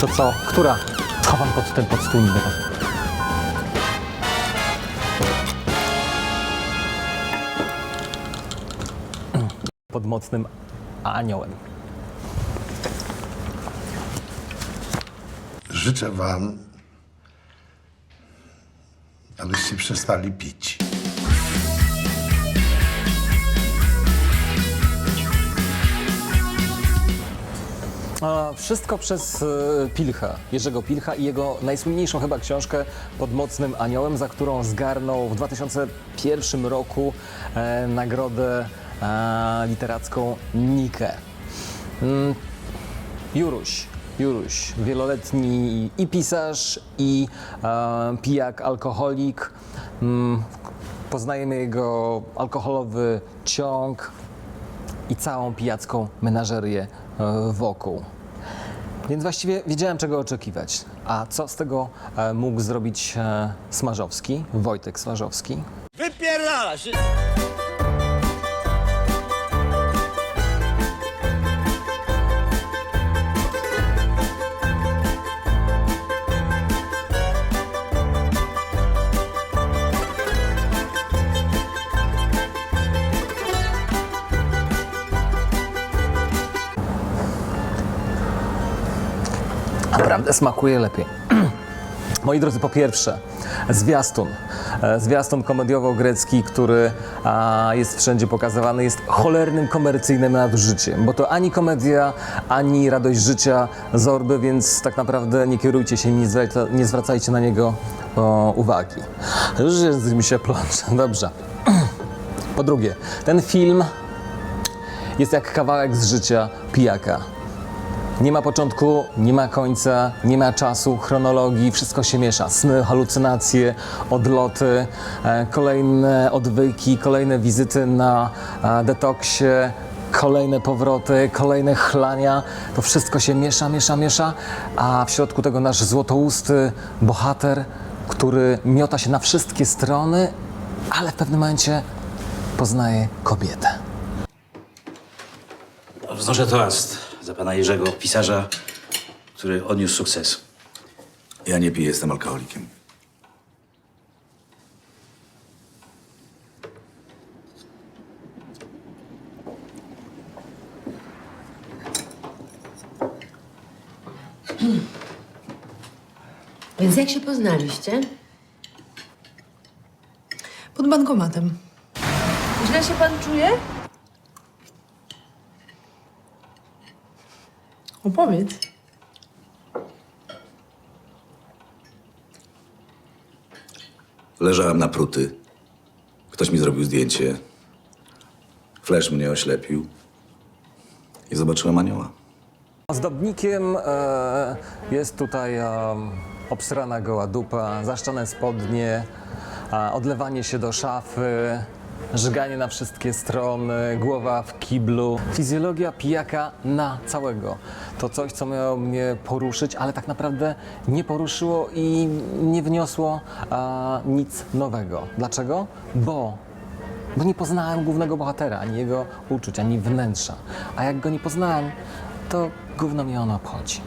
To co? Która? Chowam pod ten pod stół niby tak. Pod mocnym aniołem. Życzę wam, abyście przestali pić. A, Wszystko przez e, Pilcha, Jerzego Pilcha i jego najsłynniejszą chyba książkę Pod mocnym aniołem, za którą zgarnął w 2001 roku e, nagrodę e, literacką Nike. Mm, Juruś, Juruś, wieloletni i pisarz, i e, pijak, alkoholik. Mm, poznajemy jego alkoholowy ciąg, i całą pijacką menażerię e, wokół. Więc właściwie wiedziałem, czego oczekiwać. A co z tego e, mógł zrobić e, Smarzowski, Wojtek Smarzowski? Wypierdala się! Naprawdę smakuje lepiej. Moi drodzy, po pierwsze, zwiastun. E, Zwiastun komediowo-grecki, który a, jest wszędzie pokazywany, jest cholernym komercyjnym nadużyciem, bo to ani komedia, ani radość życia Zorby, więc tak naprawdę nie kierujcie się, nie, zwraca, nie zwracajcie na niego o, uwagi. Już jest mi się plącze, dobrze. Po drugie, ten film jest jak kawałek z życia pijaka. Nie ma początku, nie ma końca, nie ma czasu, chronologii, wszystko się miesza. Sny, halucynacje, odloty, e, kolejne odwyki, kolejne wizyty na e, detoksie, kolejne powroty, kolejne chlania. To wszystko się miesza, miesza, miesza, a w środku tego nasz złotousty bohater, który miota się na wszystkie strony, ale w pewnym momencie poznaje kobietę. Wznoszę toast za pana Jerzego, pisarza, który odniósł sukces. Ja nie piję, jestem alkoholikiem. Więc jak się poznaliście? Pod bankomatem. Źle się pan czuje? Opowiedz. Leżałem na pruty. Ktoś mi zrobił zdjęcie. Flash mnie oślepił. I zobaczyłem anioła. Ozdobnikiem e, jest tutaj e, obsrana goła dupa, zaszczone spodnie, a odlewanie się do szafy, żyganie na wszystkie strony, głowa w kiblu. Fizjologia pijaka na całego. To coś, co miało mnie poruszyć, ale tak naprawdę nie poruszyło i nie wniosło a, nic nowego. Dlaczego? Bo bo nie poznałem głównego bohatera, ani jego uczuć, ani wnętrza. A jak go nie poznałem, to gówno mnie ono obchodzi.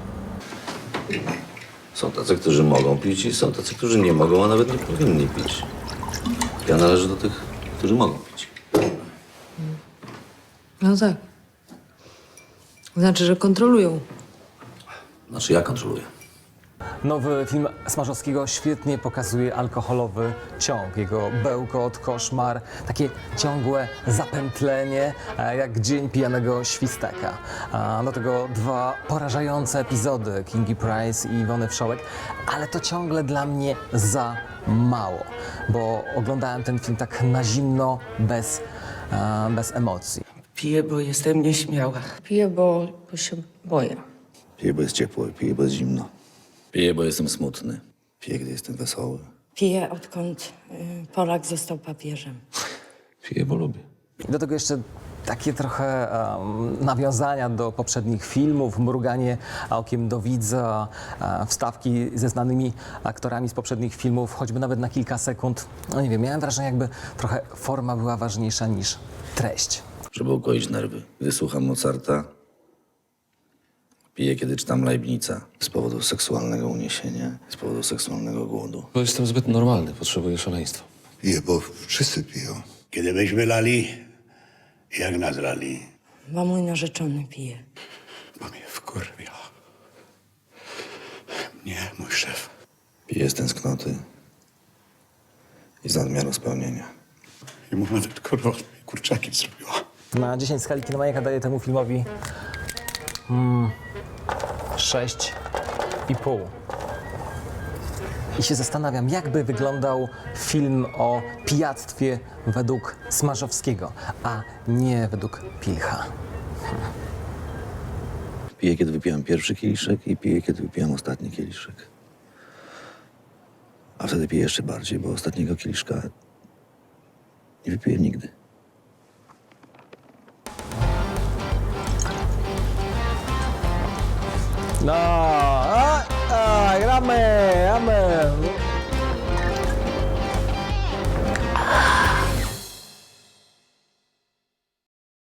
Są tacy, którzy mogą pić i są tacy, którzy nie mogą, a nawet nie powinni pić. Ja należę do tych, którzy mogą pić. No tak. Znaczy, że kontrolują. Znaczy ja kontroluję. Nowy film Smarzowskiego świetnie pokazuje alkoholowy ciąg, jego bełkot, koszmar, takie ciągłe zapętlenie, e, jak dzień pijanego świstaka. A do tego dwa porażające epizody Kingi Price i Iwony Wszołek, ale to ciągle dla mnie za mało, bo oglądałem ten film tak na zimno, bez, e, bez emocji. Piję, bo jestem nieśmiała. Piję, bo, bo się boję. Piję, bo jest ciepło, piję, bo jest zimno. Piję, bo jestem smutny. Piję, gdy jestem wesoły. Piję, odkąd y, Polak został papieżem. Piję, bo lubię. I do tego jeszcze takie trochę em, nawiązania do poprzednich filmów, mruganie okiem do widza, e, wstawki ze znanymi aktorami z poprzednich filmów, choćby nawet na kilka sekund. No nie wiem, miałem wrażenie, jakby trochę forma była ważniejsza niż treść. Żeby ukoić nerwy. Gdy słucham Mozarta, Piję, kiedy czytam Leibnica z powodu seksualnego uniesienia, z powodu seksualnego głodu. Bo jestem zbyt normalny, potrzebuję szaleństwa. Piję, bo wszyscy piją. Kiedy myśmy lali, jak nas lali, Bo mój narzeczony pije. bo mnie wkurwia. Nie, mój szef. Piję z tęsknoty i z nadmiaru spełnienia. I mu nawet kurwa kurczaki zrobiła. Na 10 skali Kinemajaka daję temu filmowi mm, 6,5. I się zastanawiam, jakby wyglądał film o pijactwie według Smarzowskiego, a nie według Pilcha. Piję, kiedy wypijam pierwszy kieliszek i piję, kiedy wypijam ostatni kieliszek. A wtedy piję jeszcze bardziej, bo ostatniego kieliszka nie wypiję nigdy. No, a, a, gramy, gramy.